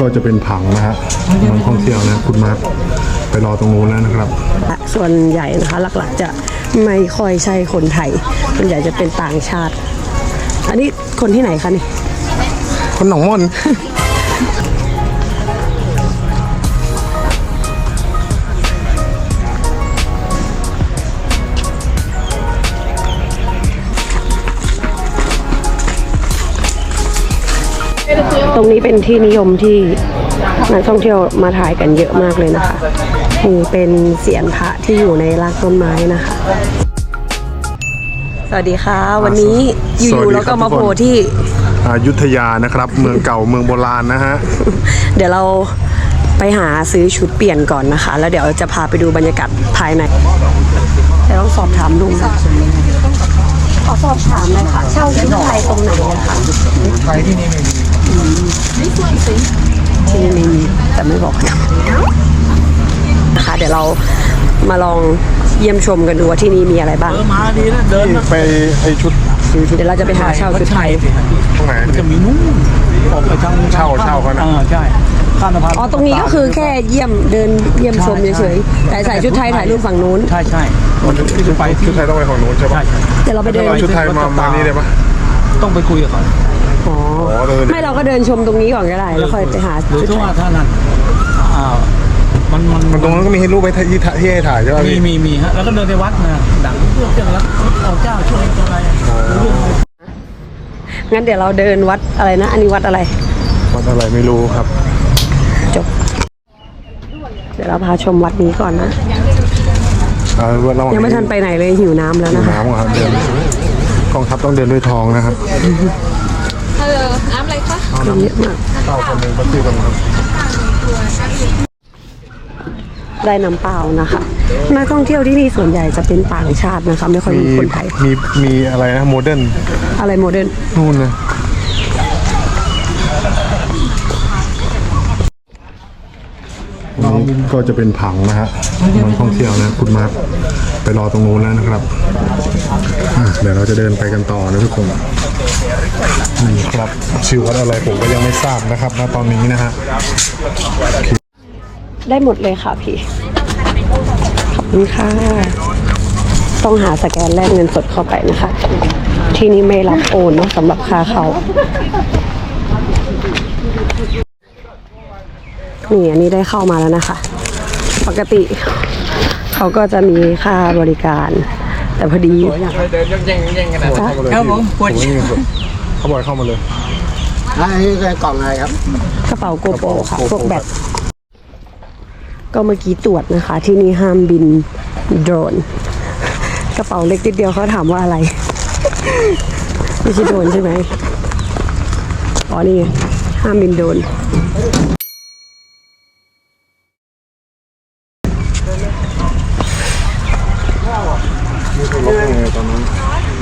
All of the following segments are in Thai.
ก็จะเป็นผังนะฮะเมืองท่องเที่ยวนะคุณมาร์คไปรอตรงนู้นแล้วนะครับ ส่วนใหญ่นะคะหลักๆจะไม่ค่อยใช่คนไทยส่วนใหญ่จะเป็นต่างชาติ อันนี้คนที่ไหนคะนี่ คนหนองมน ตรงนี้เป็นที่นิยมที่นักท่องเที่ยวมาถ่ายกันเยอะมากเลยนะคะนี่เป็นเสียนพระที่อยู่ในรากต้นไม้นะคะ สวัสดีค่ะ วันนี้อสวัสยู่ดีๆแล้วก็ครับมาทุกคนโผล่ที่อยุธยานะครับ เมืองเก่าเมืองโบราณนะฮะ เดี๋ยวเราไปหาซื้อชุดเปลี่ยนก่อนนะคะ แล้วเดี๋ยวจะพาไปดูบรรยากาศภายในแต่ต้องสอบถามลุงนะขอสอบถามเลยค่ะเช่าชุดไทยตรงไหนนะคะไทยที่นี่ไม่มี ที่นี่ไม่มีแต่ไม่บอกนะนะคะ เดี๋ยวเรามาลองเยี่ยมชมกันดูว่าที่นี่มีอะไรบ้างมาดีนะเดินมาไปไอชุดซื้อชุดเดี๋ยวเราจะไปหาเช่าชุดไทยตรงไหนจะมีนู่นออกไปทางเช่าเช่าเขานะอ่ใช่ข้ามสะพานอ๋อตรงนี้ก็คือแค่เยี่ยมเดินเยี่ยมชมเฉยๆแต่ใส่ชุดไทยถ่ายรูปฝั่งนู้นใช่ใช่มันชุดที่จะไปที่ชุดไทยต้องไปของนู้นใช่ปะใช่ใช่เดี๋ยวเราไปเดินชุดไทยมามานี่ได้ปะต้องไปคุยกับเขา อ๋ออ๋อเดินไม่เราก็เดินชมตรงนี้ก่อนก็ได้แล้วค่อยไปหาหรือชุดถ้าไทว่ายถ้านั้นอ่ามันมันมันตรงนั้นก็มีให้รูปไว้ที่ที่ที่ให้ถ่ายใช่ปะมีพี่มีมีฮะแล้วก็เดินในวัดนะดังเรื่องเรื่องแล้วเอาเจ้าช่วยอะไรเรื่องงั้นเดี๋ยวเราเดินวัดอะไรนะ อันนี้วัดอะไร วัดอะไรไม่รู้ครับ จบ เดี๋ยวเราพาชมวัดนี้ก่อนนะ อ่าระหว่างยังไม่ทันไปไหนเลยหิวน้ำแล้วหิวนะคะ น้ำก่อนครับเดินกองทัพต้องเดินด้วยท้องนะครับฮัลโหลน้ำอะไรคะคนเยอะมากเต่าคนหนึ่งก็ชื่อกันครับได้น้ำเปล่านะคะนักท่องเที่ยวที่นี่ส่วนใหญ่จะเป็นต่างชาตินะคะไม่ค่อยมีมีคนไทย มีมีอะไรนะโมเดิร์นอะไรโมเดิร์นนู่นนะนี่ก็จะเป็นผังนะฮะเมืองท่องเที่ยวนะคุณมาร์คไปรอตรงนู้นแล้วนะครับอะเดี๋ยวเราจะเดินไปกันต่อนะทุกคน นี่ครับชื่อวัดอะไรผมก็ยังไม่ทราบนะครับณตอนนี้นะฮะได้หมดเลยค่ะพี่ ขอบคุณค่ะ ต้องหาสแกนแลกเงินสดเข้าไปนะคะ ที่นี่ไม่รับโอนเนอะสำหรับค่าเขานี่อันนี้ได้เข้ามาแล้วนะคะ ปกติเขาก็จะมีค่าบริการ แต่พอดีจ้ะครับผมปวดผมไม่มีเงินสด เขาบอกให้เข้ามาเลยอันนี้กล่องอะไรครับ กระเป๋าโกโปรค่ะ พวกแบตก็เมื่อกี้ตรวจนะคะ ที่นี่ห้ามบินโดรน กระเป๋าเล็กนิดเดียวเขาถามว่าอะไร ไม่ใช่โดรนใช่ไหมอ๋อนี่ไงห้ามบินโดรน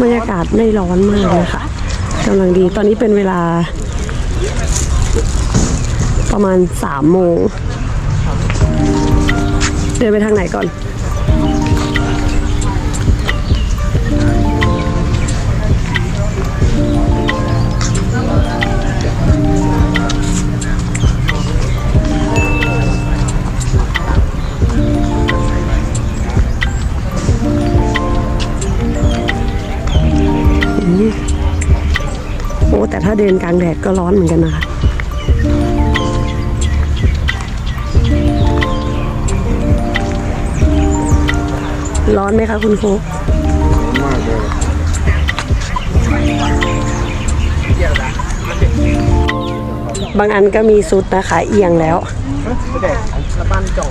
บรรยากาศไม่ร้อนมากนะคะ กำลังดี ตอนนี้เป็นเวลา ประมาณสามโมง เดินไปทางไหนก่อน แต่ถ้าเดินกลางแดดก็ร้อนเหมือนกันนะคะร้อนไหมคะคุณครูมากเลยบางอันก็มีซุดนะคะเอียงแล้วบ้านจ่อง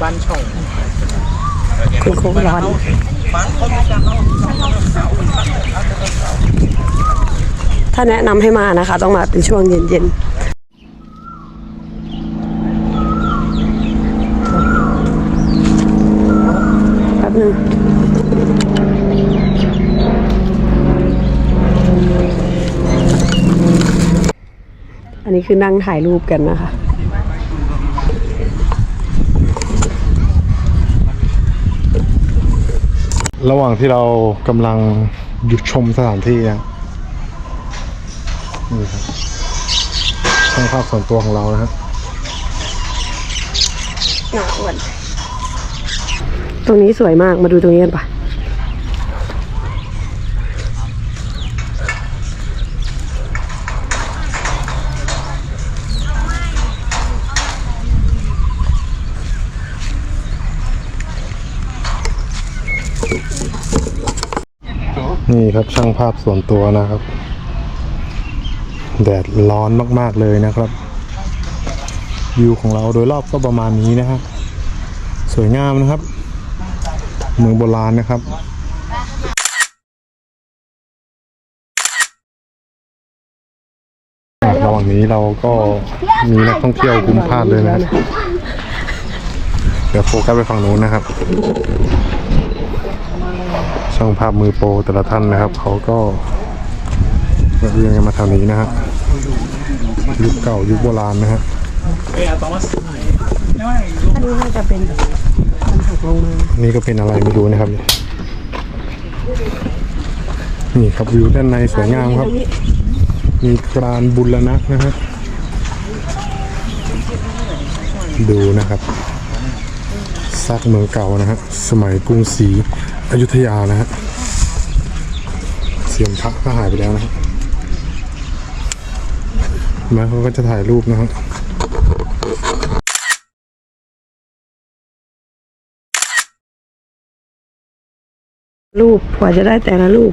บ้านช่อง คุณครูร้อนถ้าแนะนำให้มานะคะ ต้องมาเป็นช่วงเย็นๆนึงอันนี้คือนั่งถ่ายรูปกันนะคะ ระหว่างที่เรากำลังหยุดชมสถานที่นะนี่ครับช่างภาพส่วนตัวของเรานะฮะหนาอ้วนตรงนี้สวยมากมาดูตรงนี้กันปะ นี่ครับช่างภาพส่วนตัวนะครับ แดดร้อนมาก ๆ เลยนะครับ วิวของเราโดยรอบก็ประมาณนี้นะครับ สวยงามนะครับ เมืองโบราณนะครับระหว่างนี้เราก็มีนักท่องเที่ยวคุ้มพลาดเลยนะ เดี๋ยวโฟกัสไปฝั่งนู้นนะครับ ช่างภาพมือโปรแต่ละท่านนะครับ เขาก็แวะเวียนกันมาทางนี้นะฮะยุคเก่ายุคโบราณนะฮะอันนี้น่าจะเป็นมันหักลงมานี่ก็เป็นอะไรไม่รู้นะครับ นี่ครับวิวด้านในสวยงามครับ มีกรานบุรณะนะฮะดูนะครับซากเมืองเก่านะฮะสมัยกรุงศรี อยุธยานะฮะเสียมพระก็หายไปแล้วนะฮะมาเขาก็จะถ่ายรูปนะครับรูปกว่าจะได้แต่ละรูป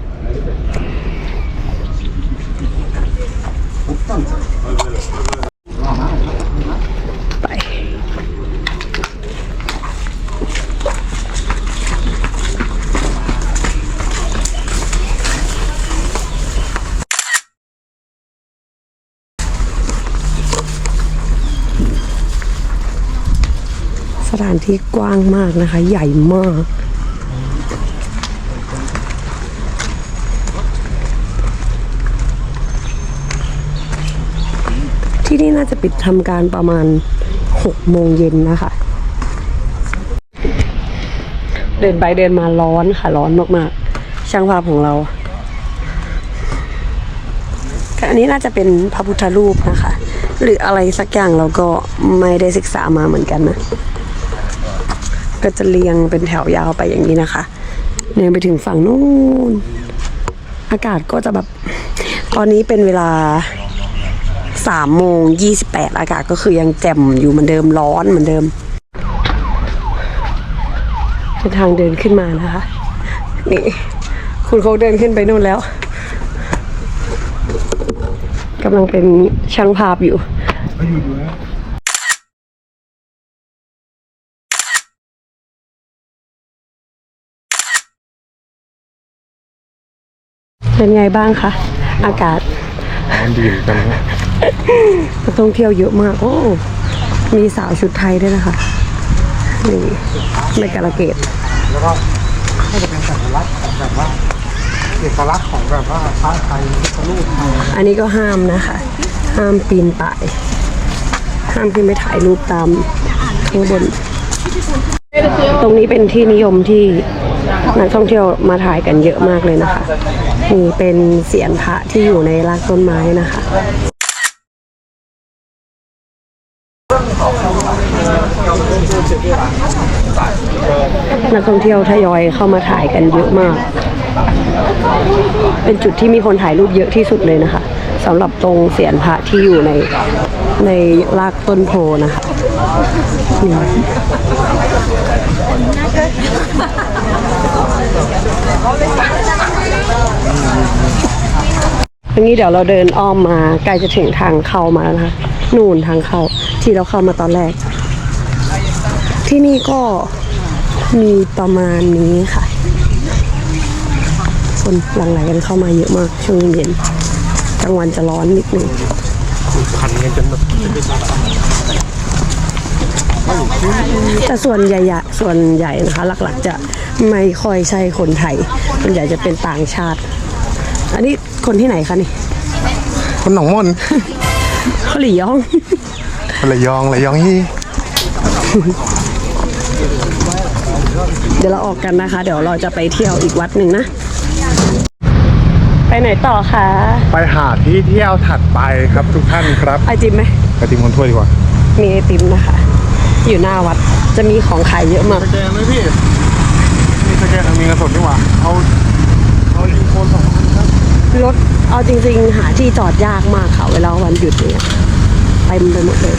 านที่กว้างมากนะคะ ใหญ่มาก ที่นี่น่าจะปิดทำการประมาณ6โมงเย็นนะคะ เดินไปเดินมาร้อนค่ะ ร้อนมากๆ ช่างภาพของเราอันนี้น่าจะเป็นพระพุทธรูปนะคะ หรืออะไรสักอย่างเราก็ไม่ได้ศึกษามาเหมือนกันนะ ก็จะเรียงเป็นแถวยาวไปอย่างนี้นะคะเรียงไปถึงฝั่งนู้นอากาศก็จะแบบ ตอนนี้เป็นเวลาสามโมงยี่สิบแปดอากาศก็คือยังแจ่มอยู่เหมือนเดิมร้อนเหมือนเดิมเป็นทางเดินขึ้นมานะคะ นี่ คุณเขาเดินขึ้นไปนู่นแล้วกำลังเป็นช่างภาพอยู่ เป็นไงบ้างคะ อากาศร้อนดีเหมือนกันนะนักท่องเที่ยวเยอะมาก โอ้ มีสาวชุดไทยด้วยนะคะ นี่ในกาลเกต แล้วก็ก็จะเป็นสัญลักษณ์ของแบบว่าเอกลักษณ์ของแบบว่าพระไทยพุทธรูปไทยอันนี้ก็ห้ามนะคะ ห้ามปีนป่าย ห้ามขึ้นไปถ่ายรูปตามข้างบน ตรงนี้เป็นที่นิยมที่นักท่องเที่ยวมาถ่ายกันเยอะมากเลยนะคะ นี่เป็นเสียนพระที่อยู่ในรากต้นไม้นะคะ นักท่องเที่ยวทยอยเข้ามาถ่ายกันเยอะมาก เป็นจุดที่มีคนถ่ายรูปเยอะที่สุดเลยนะคะสำหรับตรงเสียนพระที่อยู่ในในรากต้นโพนะคะนี่ ทีนี้เดี๋ยวเราเดินอ้อมมาใกล้จะถึงทางเข้ามาแล้วนะคะนู่นทางเข้าที่เราเข้ามาตอนแรก ที่นี่ก็มีประมาณนี้ค่ะ คนหลั่งไหลกันเข้ามาเยอะมากช่วงเย็นกลางวันจะร้อนนิดนึงแต่ส่วนใหญ่ๆส่วนใหญ่นะคะ หลักๆ จะไม่ค่อยใช่คนไทยส่วนใหญ่จะเป็นต่างชาติ อันนี้คนที่ไหนคะนี่ คนหนองมนเขาหลี่ยองระยองระยองฮี่เดี๋ยวเราออกกันนะคะ เดี๋ยวเราจะไปเที่ยวอีกวัดหนึ่งนะ ไปไปไหนต่อคะไปหาที่เที่ยวถัดไปครับทุกท่านครับไอติมไหมไปติมคนถ้วยดีกว่า มีไอติมนะคะ อยู่หน้าวัด จะมีของขายเยอะมากสแกนไหมพี่ มีสแกนมีเงินสดดีกว่า เอา เอาอินโฟนสองพันครับ รถเอาจริง ๆ หาที่จอดยากมากค่ะเวลาวันหยุดเนี่ยเต็มไปหมดเลย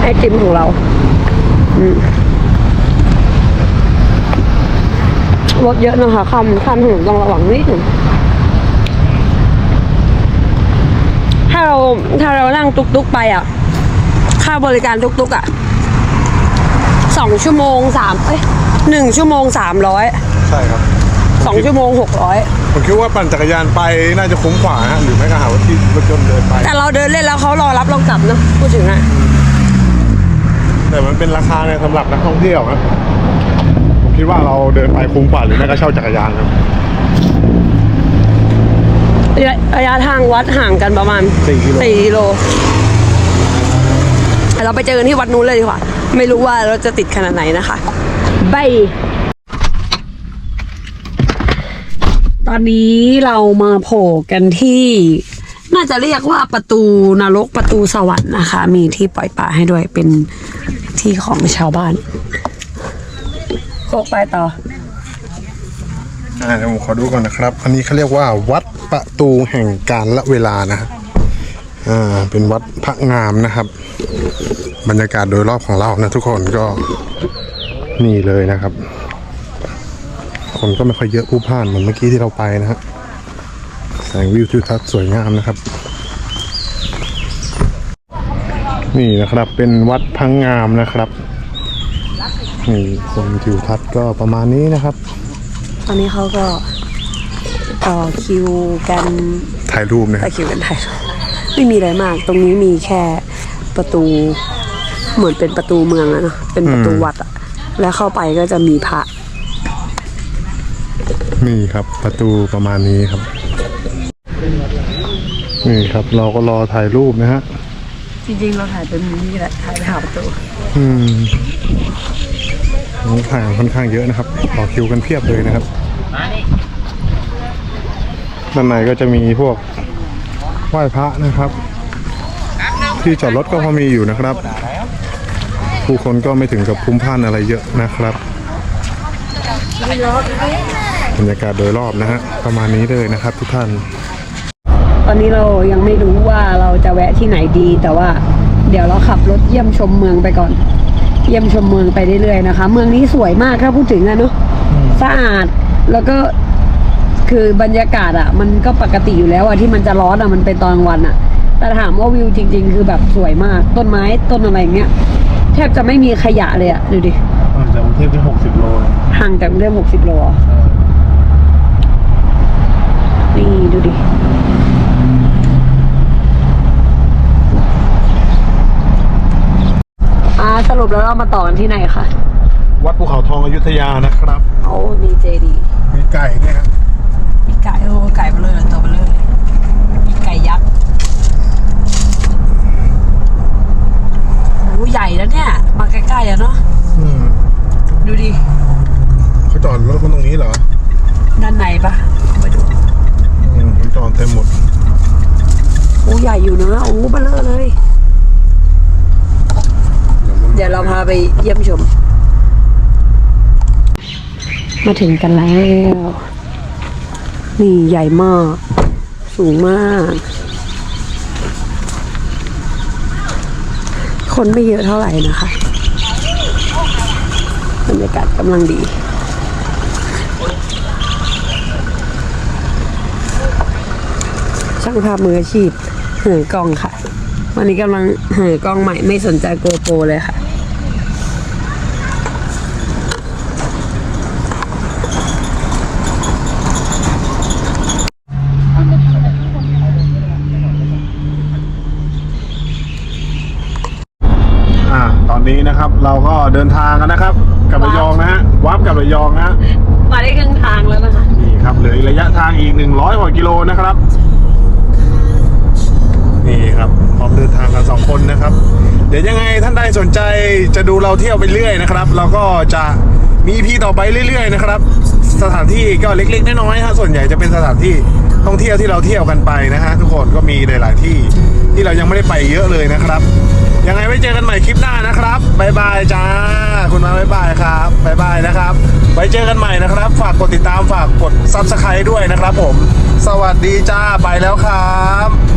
ไอติมของเราอืมรถเยอะนะคะคำคันถนนต้องระวังนิดหนึ่งถ้า เราถ้าเรานั่งตุกๆไปอะ ค่าบริการตุกๆอะสองชั่วโมงสามเอ้ยหนึ่งชั่วโมงสามร้อยใช่ครับสองชั่วโมงหกร้อยผมคิดว่าปั่นจักรยานไปน่าจะคุ้มกว่าฮะหรือไม่ก็หาว่าที่รถยนต์เดินไป แต่เราเดินเล่นแล้วเขารอรับเรากลับเนอะพูดถึงอะแต่มันเป็นราคาเนี่ยสำหรับนักท่องเที่ยวนะผมคิดว่าเราเดินไปคุ้มกว่าหรือไม่ก็เช่าจักรยานครับ ระยะระยะทางวัดห่างกันประมาณสี่กิโล สี่กิโลเราไปเจอกันที่วัดนู้นเลยดีกว่า ไม่รู้ว่าเราจะติดขนาดไหนนะคะบายตอนนี้เรามาโผล่กันที่ น่าจะเรียกว่าประตูนรกประตูสวรรค์นะคะ มีที่ปล่อยปลาให้ด้วยเป็นที่ของชาวบ้านโคกไปต่อ อ่าเดี๋ยวผมขอดูก่อนนะครับ อันนี้เขาเรียกว่า วัดประตูแห่งการละเวลานะฮะอ่าเป็นวัดพระงามนะครับ บรรยากาศโดยรอบของเรานะทุกคนก็นี่เลยนะครับ คนก็ไม่ค่อยเยอะผู้พ่านเหมือนเมื่อกี้ที่เราไปนะฮะแสงวิวทิวทัศน์สวยงามนะครับ นี่นะครับเป็นวัดพังงามนะครับนี่คนทิวทัศน์ก็ประมาณนี้นะครับ ตอนนี้เขาก็ต่อคิวกันถ่ายรูปนะคต่รัอบคิวกันถ่ายรูปไม่มีอะไรมาก ตรงนี้มีแค่ประตูเหมือนเป็นประตูเมืองอะเนาะเป็นประตูวัดอะแล้วเข้าไปก็จะมีพระ นี่ครับประตูประมาณนี้ครับ นี่ครับเราก็รอถ่ายรูปนะฮะ จริงๆเราถ่ายเป็นนี่แหละถ่ายไปหาประตู อืม น้องถ่ายค่อนข้างเยอะนะครับ ต่อคิวกันเพียบเลยนะครับ ด้านในก็จะมีพวกไหว้พระนะครับ ที่จอดรถก็พอมีอยู่นะครับ ผู้คนก็ไม่ถึงกับพลุ้มพล่านอะไรเยอะนะครับบรรยากาศโดยรอบนะฮะประมาณนี้เลยนะครับ ทุกท่าน ตอนนี้เรายังไม่รู้ว่าเราจะแวะที่ไหนดีแต่ว่า เดี๋ยวเราขับรถเยี่ยมชมเมืองไปก่อน เยี่ยมชมเมืองไปเรื่อยๆนะคะ เมืองนี้สวยมากถ้าพูดถึงอะเนาะสะอาดแล้วก็คือบรรยากาศอะมันก็ปกติอยู่แล้วอะที่มันจะร้อนอะมันเป็นตอนกลางวันอะแต่ถามว่าวิวจริง ๆ คือแบบสวยมาก ต้นไม้ต้นอะไรอย่างเงี้ยแทบจะไม่มีขยะเลยอะดูดิจากกรุงเทพที่60โลห่างจากกรุงเทพหกสิบโลอะนี่ดูดิ อ่า สรุปแล้วเรามาต่อกันที่ไหนคะวัดภูเขาทองอยุธยานะครับ โอ้มีเจดีมีไก่เนี่ยครับมีไก่โอ้ไก่เบลอตัวเบลอเลยมีไก่ยักษ์โอ้ใหญ่แล้วเนี่ย มาใกล้ๆแล้วเนาะอืมดูดิเขาจอดรถคนตรงนี้เหรอด้านในปะไปดูอืมมันจอดเต็มหมดโอ้ใหญ่อยู่นะโอ้เบลอเลยเดี๋ยวเราพาไปเยี่ยมชม มาถึงกันแล้ว นี่ใหญ่มาก สูงมาก คนไม่เยอะเท่าไหร่นะคะบรรยากาศกำลังดีช่างภาพมืออาชีพเหือกล้องค่ะ วันนี้กำลังเหือกล้องใหม่ไม่สนใจโกโปรเลยค่ะ นนี้นะครับ เราก็เดินทางกันนะครับกลับระยองนะฮะวับกลับระยองนะฮะมาได้ครึ่งทางแล้วนะคะนี่ครับเหลืออีกระยะทางอีก 100กว่ากิโลนะครับนี่ครับพร้อมเดินทางกันสองคนนะครับ เดี๋ยวยังไงท่านใดสนใจจะดูเราเที่ยวไปเรื่อยนะครับ เราก็จะมีพีต่อไปเรื่อย ๆ นะครับ สถานที่ก็เล็กๆน้อยๆฮะส่วนใหญ่จะเป็นสถานที่ท่องเที่ยวที่เราเที่ยวกันไปนะฮะทุกคนก็มีหลาย ๆ ที่ที่เรายังไม่ได้ไปเยอะเลยนะครับ ยังไงไว้เจอกันใหม่คลิปหน้านะครับบายบายจ้า คุณมาบายบายครับบายบายนะครับ ไว้เจอกันใหม่นะครับ ฝากกดติดตามฝากกดซับสไครต์ด้วยนะครับผม สวัสดีจ้าไปแล้วครับ